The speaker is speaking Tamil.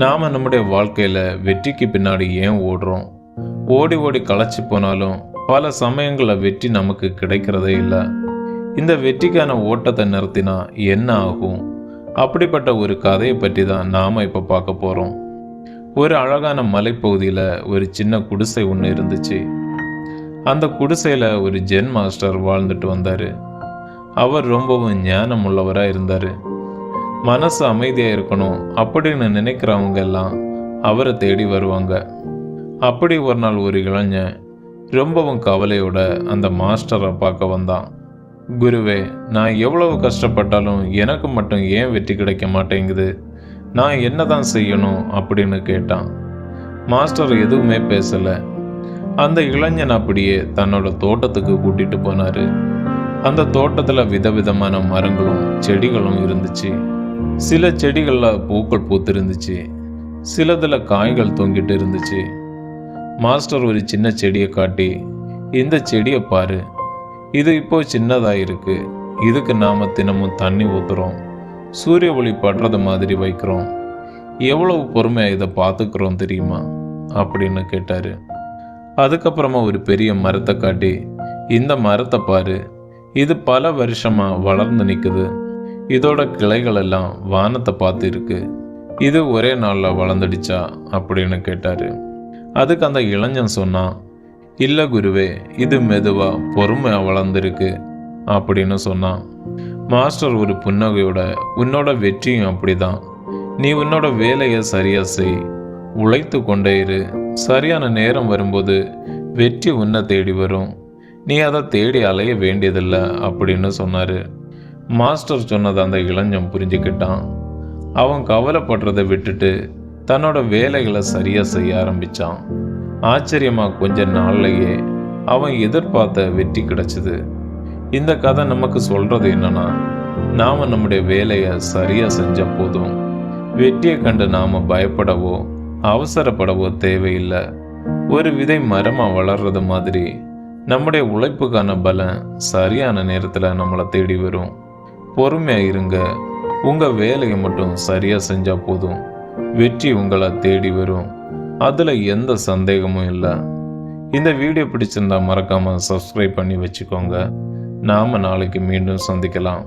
நாம் நம்முடைய வாழ்க்கையில் வெற்றிக்கு பின்னாடி ஏன் ஓடுறோம்? ஓடி ஓடி களைச்சி போனாலும் பல சமயங்களில் வெற்றி நமக்கு கிடைக்கிறதே இல்லை. இந்த வெற்றிக்கான ஓட்டத்தை நிறுத்தினா என்ன ஆகும்? அப்படிப்பட்ட ஒரு கதையை பற்றி தான் நாம் இப்போ பார்க்க போகிறோம் ஒரு அழகான மலைப்பகுதியில் ஒரு சின்ன குடிசை ஒன்று இருந்துச்சு. அந்த குடிசையில் ஒரு ஜென் மாஸ்டர் வாழ்ந்துட்டு வந்தார். அவர் ரொம்பவும் ஞானம் உள்ளவராக இருந்தார். மனசு அமைதியாக இருக்கணும் அப்படின்னு நினைக்கிறவங்க எல்லாம் அவரை தேடி வருவாங்க. அப்படி ஒரு நாள் ஒரு இளைஞன் ரொம்பவும் கவலையோட அந்த மாஸ்டரை பார்க்க வந்தான். குருவே நான் எவ்வளவு கஷ்டப்பட்டாலும் எனக்கு மட்டும் ஏன் வெற்றி கிடைக்க மாட்டேங்குது? நான் என்ன தான் செய்யணும்? அப்படின்னு கேட்டான். மாஸ்டர் எதுவுமே பேசலை. அந்த இளைஞன் அப்படியே தன்னோட தோட்டத்துக்கு கூட்டிகிட்டு போனார். அந்த தோட்டத்தில் விதவிதமான மரங்களும் செடிகளும் இருந்துச்சு. சில செடிகளில் பூக்கள் பூத்திருந்துச்சு. சிலதில் காய்கள் தொங்கிட்டு இருந்துச்சு. மாஸ்டர் ஒரு சின்ன செடியை காட்டி இந்த செடியை பாரு. இது இப்போ சின்னதாக இருக்கு. இதுக்கு நாம் தினமும் தண்ணி ஊற்றுறோம் சூரிய ஒளி படுறது மாதிரி வைக்கிறோம். எவ்வளவு பொறுமையாக இதை பார்த்துக்கிறோம் தெரியுமா? அப்படின்னு கேட்டார். அதுக்கப்புறமா ஒரு பெரிய மரத்தை காட்டி இந்த மரத்தை பாரு. இது பல வருஷமாக வளர்ந்து நிற்குது இதோட கிளைகள் எல்லாம் வானத்தை பார்த்து இருக்கு இது ஒரே நாளில் வளர்ந்துடுச்சா அப்படின்னு கேட்டார். அதுக்கு அந்த இளைஞன் சொன்னான் இல்லை குருவே இது மெதுவாக பொறுமையாக வளர்ந்துருக்கு அப்படின்னு சொன்னான் மாஸ்டர் ஒரு புன்னகையோட உன்னோட வெற்றியும் அப்படிதான். நீ உன்னோட வேலையை சரியாக செய். உழைத்து கொண்டே இரு. சரியான நேரம் வரும்போது வெற்றி உன்னை தேடி வரும். நீ அதை தேடி அலைய வேண்டியதில்லை அப்படின்னு சொன்னார். மாஸ்டர் சொன்னதை அந்த இளைஞன் புரிஞ்சுக்கிட்டான். அவன் கவலைப்படுறதை விட்டுட்டு தன்னோட வேலைகளை சரியாக செய்ய ஆரம்பித்தான் ஆச்சரியமாக கொஞ்ச நாள்லையே அவன் எதிர்பார்த்த வெற்றி கிடச்சிது. இந்த கதை நமக்கு சொல்கிறது என்னன்னா நாம் நம்முடைய வேலையை சரியாக செஞ்ச போதும். வெற்றியை கண்டு நாம் பயப்படவோ அவசரப்படவோ தேவையில்லை. ஒரு விதை மரமாக வளர்றது மாதிரி நம்முடைய உழைப்புக்கான பலம் சரியான நேரத்தில் நம்மளை தேடி வரும். பொறுமையாக இருங்க உங்கள் வேலையை மட்டும் சரியாக செஞ்சால் போதும். வெற்றி உங்களை தேடி வரும். அதில் எந்த சந்தேகமும் இல்லை. இந்த வீடியோ பிடிச்சிருந்தா மறக்காமல் சப்ஸ்கிரைப் பண்ணி வச்சுக்கோங்க. நாம் நாளைக்கு மீண்டும் சந்திக்கலாம்.